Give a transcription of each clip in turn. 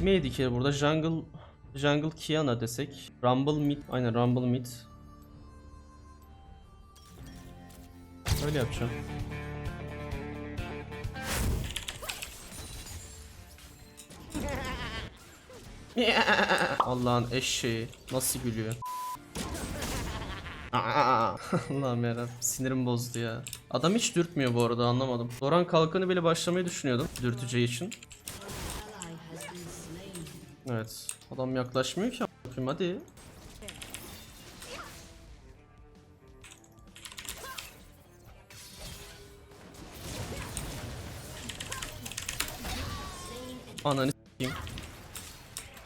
Kime yedik ya burada? Jungle Jungle Kiana desek. Rumble mid. Aynen Rumble mid. Öyle yapacağım. Allah'ın eşeği nasıl gülüyor. Allah'ım yarabbim sinirim bozdu ya. Adam hiç dürtmüyor bu arada anlamadım. Doran kalkanı bile başlamayı düşünüyordum dürteceği için. Evet. Adam yaklaşmıyor ki a**ayım, hadi. Ananı s**eyim.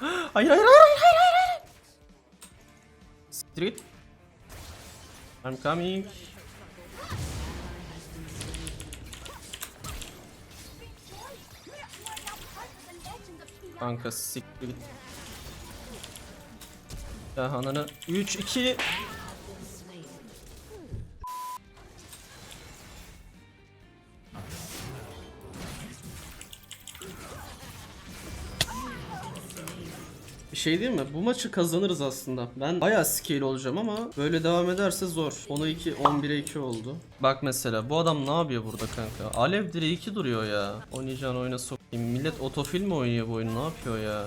Hayır hayır hayır hayır hayır hayır. Git. I'm coming. Kanka siktir git. Ya ananı 3 2 Bir şey değil mi? Bu maçı kazanırız aslında. Ben bayağı scale olacağım ama böyle devam ederse zor. 10'a 2, 11'e 2 oldu. Bak mesela bu adam ne yapıyor burada kanka? Alev direği 2 duruyor ya. Oynayacağın oyuna sokayım. Millet otofil mi oynuyor bu oyunu? Ne yapıyor ya?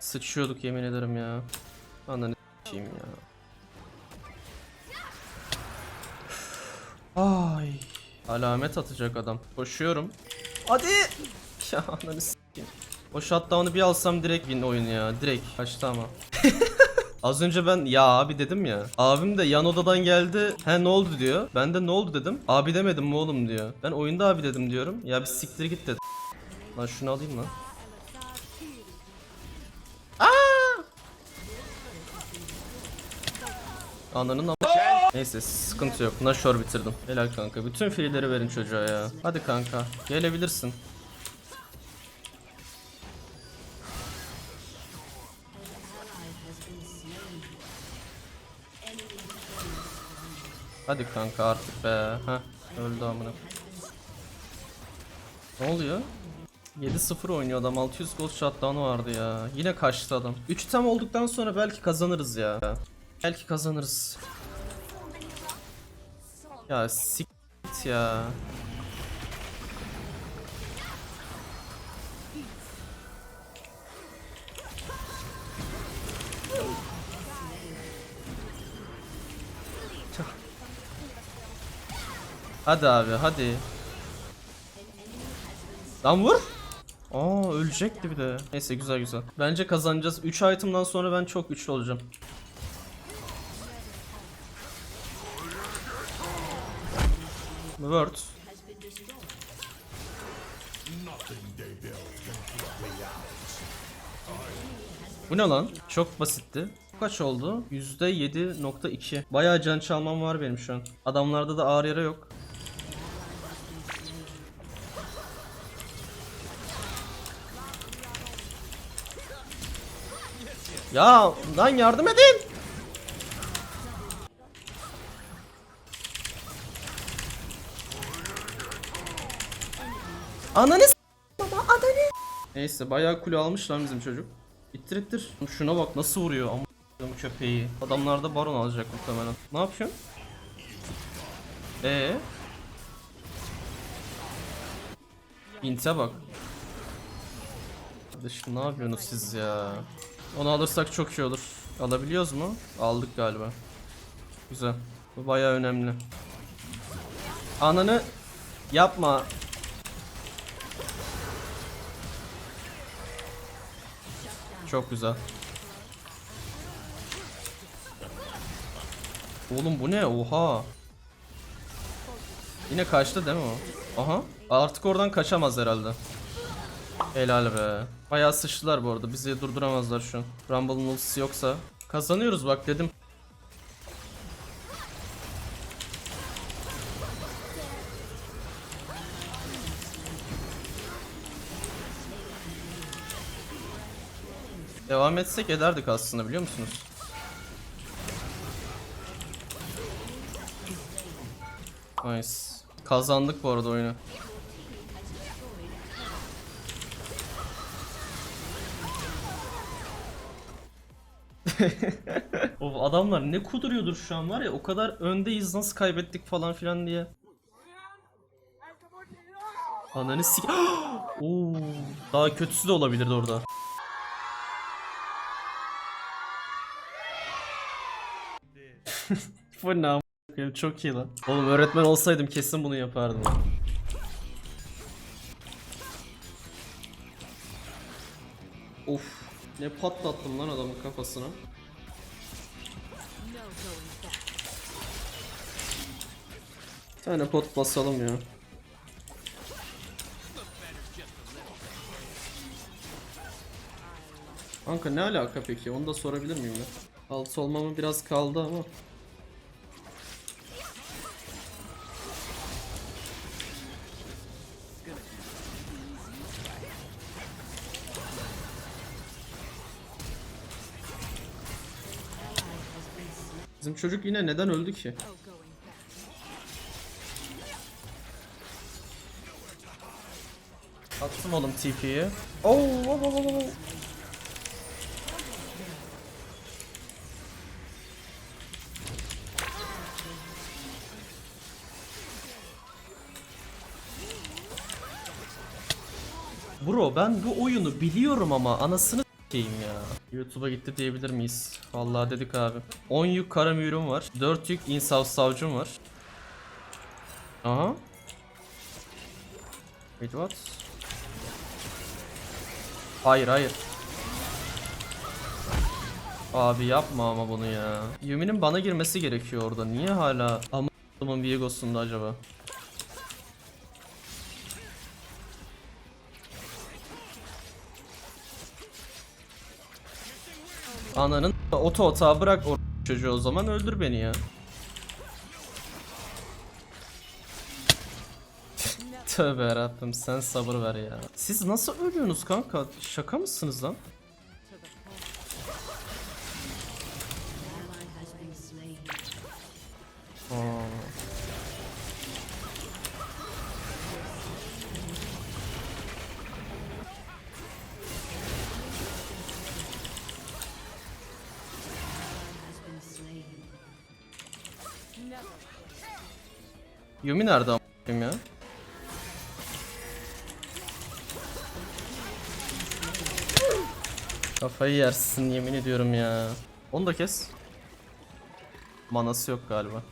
Sıçıyorduk yemin ederim ya. Ananı s**eyim ya. Ay. Alamet atacak adam. Koşuyorum. Hadi. Ya ananı s**eyim. O shutdown'u bir alsam direkt win oyunu ya. Direkt. Kaçtı ama. Az önce ben ya abi dedim ya. Abim de yan odadan geldi. He ne oldu diyor. Ben de ne oldu dedim. Abi demedim mi oğlum diyor. Ben oyunda abi dedim diyorum. Ya bir siktir git dedi. Lan şunu alayım lan. Ananın ama... Neyse sıkıntı yok. Nashor bitirdim. Helal kanka. Bütün fiilleri verin çocuğa ya. Hadi kanka. Gelebilirsin. Hadi kanka artık be. Heh. Öldü amına. Ne oluyor? 7-0 oynuyor adam 600 gol shutdown'u vardı ya. Yine kaçtı adam. 3 tam olduktan sonra belki kazanırız ya. Belki kazanırız. Ya sik ya. Hadi abi hadi. Lan vur. Aa ölecekti bir de. Neyse güzel güzel. Bence kazanacağız. 3 item'dan sonra ben çok güçlü olacağım. Word. Bu ne lan? Çok basitti. Kaç oldu? %7.2. Bayağı can çalmam var benim şu an. Adamlarda da ağır yara yok. Ya lan yardım edin. Ananı s- baba ananı. Neyse bayağı kule almış lan bizim çocuk. İttir ittir. Şuna bak nasıl vuruyor ama köpeği. Adamlar da baron alacak muhtemelen. Ne yapıyorsun? Ee? İnte bak. Kardeşim ne yapıyorsunuz siz ya? Onu alırsak çok iyi olur. Alabiliyoruz mu? Aldık galiba. Güzel. Bu bayağı önemli. Ananı yapma. Çok güzel. Oğlum bu ne? Oha. Yine kaçtı değil mi o? Aha. Artık oradan kaçamaz herhalde. Helal be. Bayağı sıçtılar bu arada. Bizi durduramazlar şu an. Rumble'ın ultisi yoksa. Kazanıyoruz bak dedim. Devam etsek ederdik aslında biliyor musunuz? Nice. Kazandık bu arada oyunu. O adamlar ne kuduruyordur şu an var ya o kadar öndeyiz nasıl kaybettik falan filan diye. Ananı sik... Oo, daha kötüsü de olabilirdi orada. Bu ne koyayım, çok iyi lan. Oğlum öğretmen olsaydım kesin bunu yapardım. Of ne patlattım lan adamın kafasına. Bir tane pot basalım ya. Kanka ne alaka peki? Onu da sorabilir miyim ben? Alt olmamı biraz kaldı ama. Çocuk yine neden öldü ki? Attım oğlum TP'yi. Oo, oo, oo, oo, oo. Bro ben bu oyunu biliyorum ama anasını s**eyim ya. YouTube'a gitti diyebilir miyiz? Vallahi dedik abi. 10 yük kara mühürüm var. 4 yük insav savcım var. Aha. Wait what? Hayır hayır. Abi yapma ama bunu ya. Yumi'nin bana girmesi gerekiyor orada. Niye hala amımın Viegos'unda acaba? Ananın oto otağı bırak o çocuğu o zaman öldür beni ya. Tövbe yarabbim sen sabır ver ya. Siz nasıl ölüyorsunuz kanka? Şaka mısınız lan? Yumi nerede a**ayım ya? Kafayı yersin yemin ediyorum ya. Onu da kes. Manası yok galiba.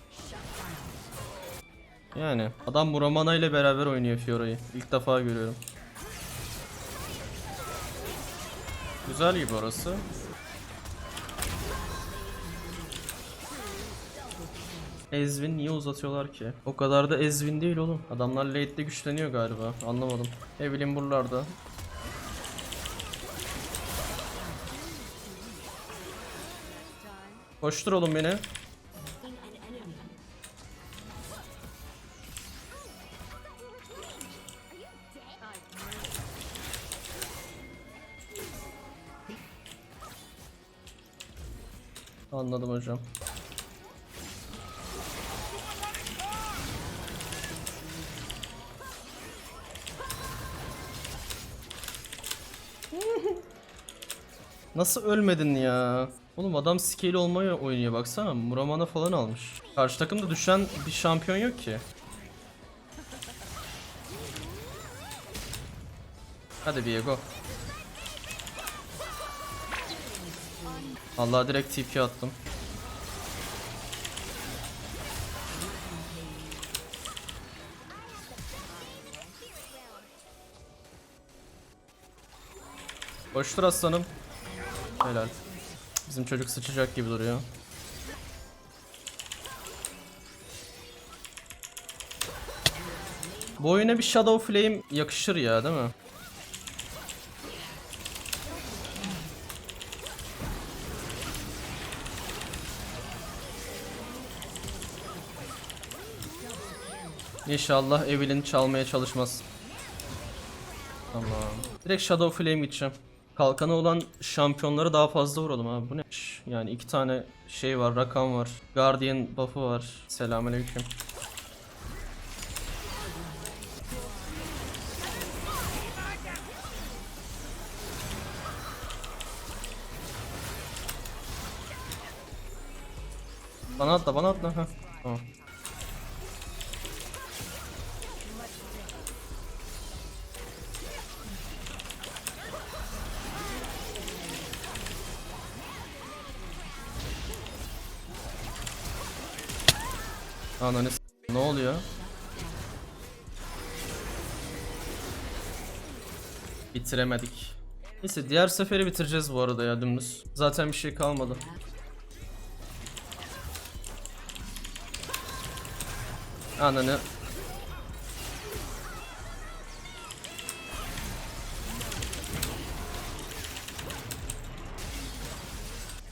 Yani adam Muramana ile beraber oynuyor Fiora'yı. İlk defa görüyorum. Güzel gibi orası. Ezvin niye uzatıyorlar ki? O kadar da Ezvin değil oğlum. Adamlar late'de güçleniyor galiba. Anlamadım. Evelyn buralarda. Koştur oğlum beni. Anladım hocam. Nasıl ölmedin ya? Oğlum adam scale olmayı oynuyor baksana. Muramana falan almış. Karşı takımda düşen bir şampiyon yok ki. Hadi Viego. Allah direkt TP attım. Koştur aslanım. Helal. Bizim çocuk sıçacak gibi duruyor. Bu oyuna bir Shadow Flame yakışır ya değil mi? İnşallah Evelyn çalmaya çalışmaz. Tamam. Direkt Shadow Flame gideceğim. Kalkanı olan şampiyonlara daha fazla vuralım abi. Bu ne? Yani iki tane şey var, rakam var. Guardian buff'ı var. Selamünaleyküm. Bana atla, bana atla. Heh. Tamam. Ananı ne oluyor? Bitiremedik. Neyse diğer seferi bitireceğiz bu arada ya dümdüz. Zaten bir şey kalmadı. Ananı.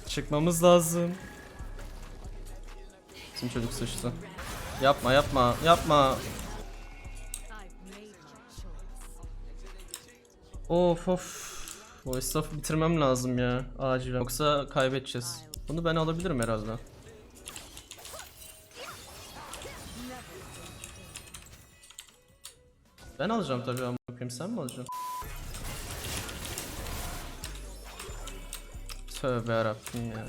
Çıkmamız lazım. Bizim çocuk sıçtı. Yapma yapma yapma. Of of. Bu esnafı bitirmem lazım ya acilen. Yoksa kaybedeceğiz. Bunu ben alabilirim herhalde. Ben alacağım tabii ama bakayım sen mi alacaksın? Tövbe yarabbim ya.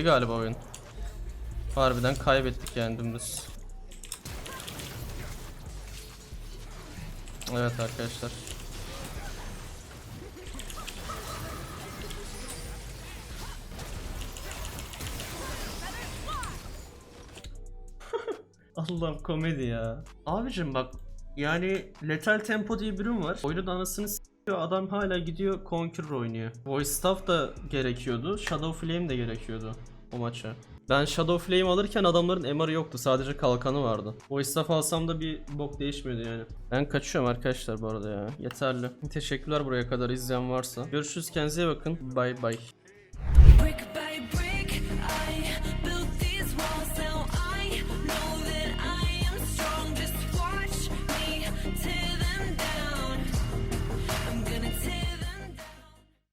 Gitti galiba oyun. Harbiden kaybettik yani. Evet arkadaşlar. Allah'ım komedi ya. Abicim bak yani Lethal Tempo diye bir ürün var. Oyunun anasını adam hala gidiyor Conqueror oynuyor. Voice staff da gerekiyordu. Shadow Flame de gerekiyordu o maça. Ben Shadow Flame alırken adamların MR'ı yoktu. Sadece kalkanı vardı. Voice staff alsam da bir bok değişmedi yani. Ben kaçıyorum arkadaşlar bu arada ya. Yeterli. Teşekkürler buraya kadar izleyen varsa. Görüşürüz kendinize bakın. Bye bye.